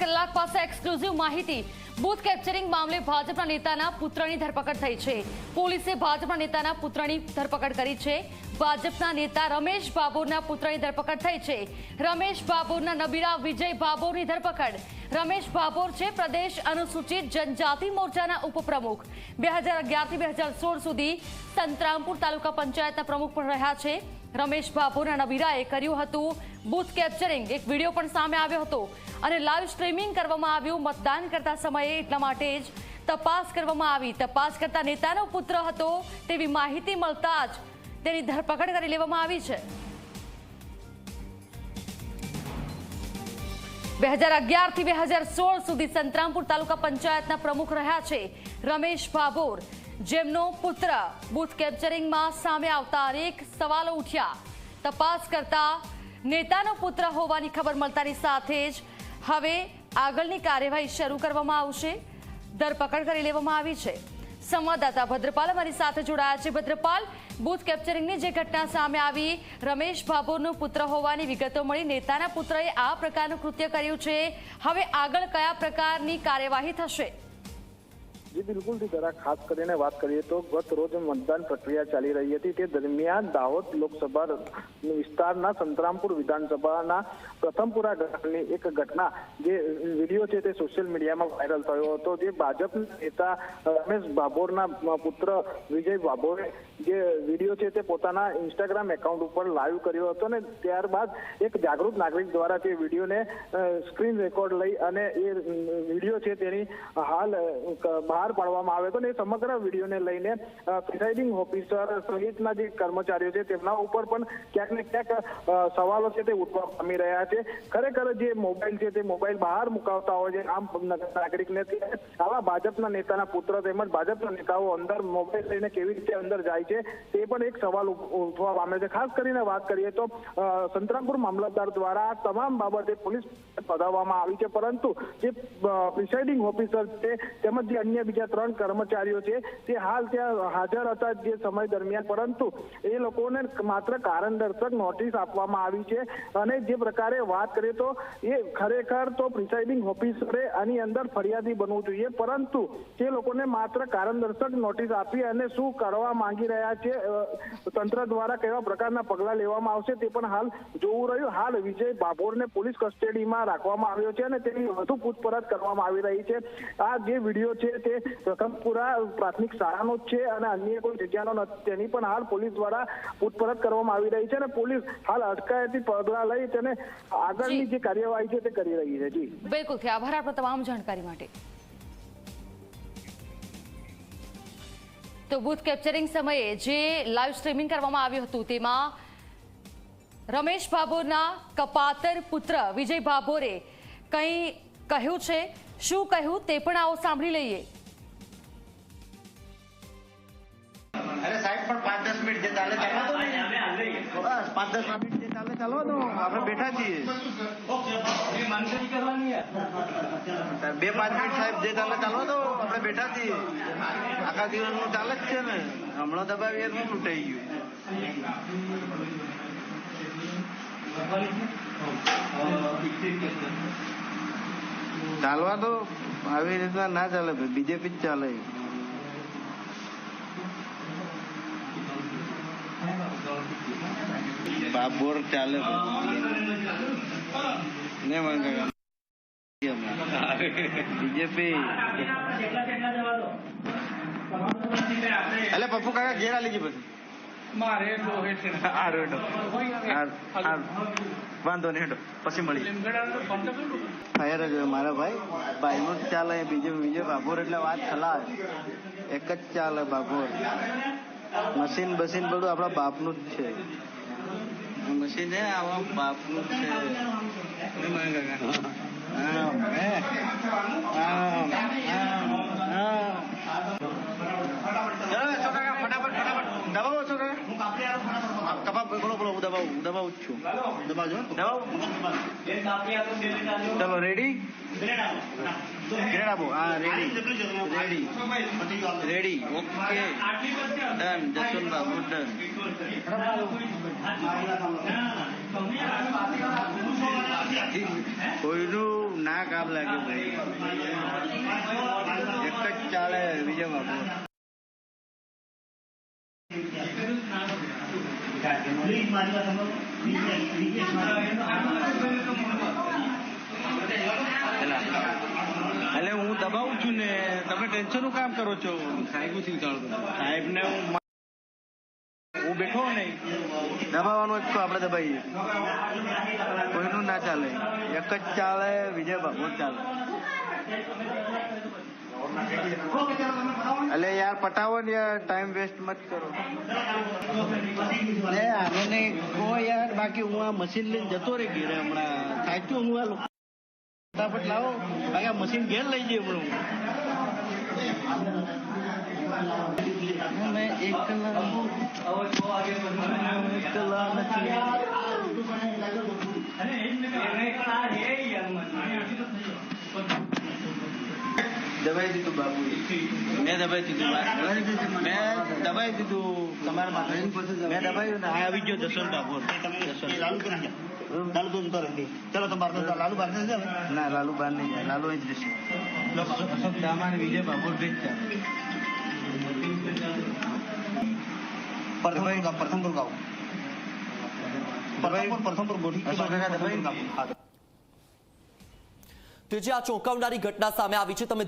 કલાક પાસે એક્સક્લુઝિવ માહિતી. બૂથ કેપ્ચરિંગ મામલે ભાજપના નેતાના પુત્રની ધરપકડ થઈ છે. પોલીસે ભાજપના નેતાના પુત્રની ધરપકડ કરી છે. ભાજપના નેતા રમેશ બાબોરના પુત્રની ધરપકડ થઈ છે. રમેશ બાબુરના નબીરા વિજય બાબોરની ધરપકડ. રમેશ બાબોર છે પ્રદેશ અનુસૂચિત જનજાતિ મોરચાના ઉપપ્રમુખ. બે હજાર અગિયારથી બે હજાર સોળ સુધી સંતરામપુર તાલુકા પંચાયતના પ્રમુખ પણ રહ્યા છે. રમેશ બાબુના નબીરાએ કર્યું હતું બૂથ કેપ્ચરિંગ. એક વીડિયો પણ સામે આવ્યો હતો અને લાઈવ સ્ટ્રીમિંગ કરવામાં આવ્યું. મતદાન કરતા સમયે એટલા માટે જ તપાસ કરવામાં આવી. તપાસ કરતા નેતાનો પુત્ર હતો તેવી માહિતી મળતા જ તેની ધરપકડ કરી લેવામાં આવી છે. બે હજાર અગિયારથી બે હજાર સોળ સુધી સંતરામપુર તાલુકા પંચાયતના પ્રમુખ રહ્યા છે રમેશ ભાભોર. જેમનો પુત્ર બૂથ કેપ્ચરિંગમાં સામે આવતા અનેક સવાલો ઉઠ્યા. તપાસ કરતા નેતાનો પુત્ર હોવાની ખબર મળતાની સાથે જ હવે આગળની કાર્યવાહી શરૂ કરવામાં આવશે. ધરપકડ કરી લેવામાં આવી છે. સંવાદદાતા ભદ્રપાલ અમારી સાથે જોડાયા છે. ભદ્રપાલ, બૂથ કેપ્ચરિંગની જે ઘટના સામે આવી, રમેશ ભાભોરનો પુત્ર હોવાની વિગતો મળી. નેતાના પુત્રએ આ પ્રકારનું કૃત્ય કર્યું છે. હવે આગળ કયા પ્રકારની કાર્યવાહી થશે? જી, બિલકુલ જરા ખાસ કરીને વાત કરીએ તો ગત રોજ મતદાન પ્રક્રિયા ચાલી રહી હતી. તે દરમિયાન દાહોદ લોકસભા વિસ્તારના સંતરામપુર વિધાનસભાના પ્રથમપુરા ગામની એક ઘટના જે વીડિયો છે તે સોશિયલ મીડિયામાં વાયરલ થયો હતો. જે ભાજપ નેતા રમેશ ભાભોરના પુત્ર વિજય ભાભોરે જે વીડિયો છે તે પોતાના ઇન્સ્ટાગ્રામ એકાઉન્ટ ઉપર લાઈવ કર્યો હતો અને ત્યારબાદ એક જાગૃત નાગરિક દ્વારા તે વિડીયોને સ્ક્રીન રેકોર્ડ લઈ અને એ વીડિયો છે તેની હાલ બહાર પાડવામાં આવ્યો હતો અને સમગ્ર વિડીયોને લઈને પ્રિસાઇડિંગ ઓફિસર સહિતના જે કર્મચારીઓ છે તેમના ઉપર પણ ક્યાંક ને ક્યાંક સવાલો છે તે ઉઠવા પામી રહ્યા છે. ખરેખર જે મોબાઈલ છે તે મોબાઈલ બહાર મુકાવતા હોય છે, આમ નાગરિકને આવા ભાજપના નેતાના પુત્ર તેમજ ભાજપના નેતાઓ અંદર મોબાઈલ લઈને કેવી રીતે અંદર જાય છે, તે પણ એક સવાલ ઉઠવા પામે છે. ખાસ કરીને વાત કરીએ તો સંતરામપુર મામલતદાર દ્વારા તમામ બાબતે પોલીસ પધાવવામાં આવી છે. પરંતુ જે પ્રિસાઇડિંગ ઓફિસર છે તેમજ જે અન્ય બીજા ત્રણ કર્મચારીઓ છે, તે હાલ ત્યાં હાજર હતા જે સમય દરમિયાન. પરંતુ એ લોકોને માત્ર કારણદર્શક નોટિસ આપવામાં આવી છે અને જે પ્રકારે વાત કરીએ તો એ ખરેખર તો પ્રિસાઇડિંગ ઓફિસરે આની અંદર ફરિયાદી બનવું જોઈએ, પરંતુ તે લોકોને માત્ર કારણ દર્શક નોટિસ આપી અને શું કરવા માંગી રહ્યા છે તંત્ર દ્વારા કેવા પ્રકારના પગલાં લેવામાં આવશે તે પણ હાલ જોવું રહ્યું. હાલ વિજય ભાભોરને પોલીસ કસ્ટડીમાં રાખવામાં આવ્યો છે અને તેની વધુ પૂછપરછ કરવામાં આવી રહી છે. આ જે વીડિયો છે તે પ્રથમપુરા પ્રાથમિક શાળાનો જ છે અને અન્ય કોઈ જગ્યાનો નથી. તેની પણ હાલ પોલીસ દ્વારા પૂછપરછ કરવામાં આવી રહી છે અને પોલીસ હાલ અટકાયતી પગલાં લઈ તેને આગળની જે. કાર્યવાહી છે તે કરી રહી છે. જી. બિલકુલ આભાર આપણા તમામ જાણકારી માટે. તો બૂથ કેપ્ચરિંગ સમયે જે લાઈવ સ્ટ્રીમિંગ કરવામાં આવ્યું હતું તેમાં રમેશ બાબોરના કપાતર પુત્ર વિજય બાબોરે કંઈ કહ્યું છે? શું કહ્યું? તે પણ આવો સાંભળી લઈએ. અરે સાહેબ પણ પાંચ દસ મિનિટ જે ચાલે ચાલવા દો. બસ પાંચ દસ મિનિટ જે ચાલે ચાલવા દો. આપણે બેઠા છીએ. બે પાંચ મિનિટ સાહેબ જે ચાલે ચાલવા દો. આપણે બેઠા છીએ. આખા દિવસનું ચાલે જ છે ને. હમણાં દબાવીએ તો તૂટાઈ ગયું. ચાલવા તો આવી રીતના ના ચાલે બીજેપી જ ચાલે. બાબોર ચાલે ને મંગા બીજેપી. એટલે પપ્પુ કાકા ઘેર આલી ગઈ પછી. મારે. વાંધો નહીં પછી મળી ફાયર જ મારા ભાઈ. ભાઈનું જ ચાલે બીજું બીજો બાબોર એટલે વાત ખલાસ. એક જ ચાલે બાબોર. મશીન બસીન બધું આપણા બાપનું જ છે. મશીન હે આવા બાપનું જ છે હે મારા કાકા? આમ, હે? આમ, આમ, આમ. ચલો, છોકરા, ફટાફટ ફટાફટ દબાવો છોકરા કપા બોલો બોલો હું દબાવું હું દબાવું જ છું દબાવજો દબાવું ચલો રેડી ગ્રેડાબો હા ready ready ready okay done Jaswantbhai Babu done કોઈનું ના કામ લાગે ભાઈ. એક જ ચાલે વિજય બાબુ એટલે હું દબાવું છું ને તમે ટેન્શનનું કામ કરો છો? સાહેબ સાહેબ ને હું હું બેઠો નહીં દબાવવાનું જ તો આપણે દબાઈએ. કોઈનું ના ચાલે. એક જ ચાલે વિજય બાબુ ચાલે. એટલે યાર પટાવો ને યાર ટાઈમ વેસ્ટ મત કરો. આને કહો યાર બાકી હું આ મશીન લઈને જતો રહી ઘેરે હમણાં. થાક્યો હું આ લોકો ફટાફટ લાવો. બાકી આ મશીન ઘેર લઈ જઈએ હમણાં હું. મેં એકલા એકલા નથી. દબાઈ દીધું બાબુ મેં દબાઈ દીધું મેં દબાઈ દીધું તમારા માટે મેં દબાયું ને આ આવી ગયો જસવંત બાબુ લાલુ તો ચલો તો બાર લાલુ બાર ના લાલુ બાર નહીં જાય. લાલુ જ રહેશે. સબ વિજય બાબુ ભેજતા પ્રથમપુર ગામ પ્રથમપુર ગામ પ્રથમપુર પ્રથમપુર ગોઠી અશોક કાકા દબાઈ? હા. તો જે આ ચોંકાવનારી ઘટના સામે આવી છે તમે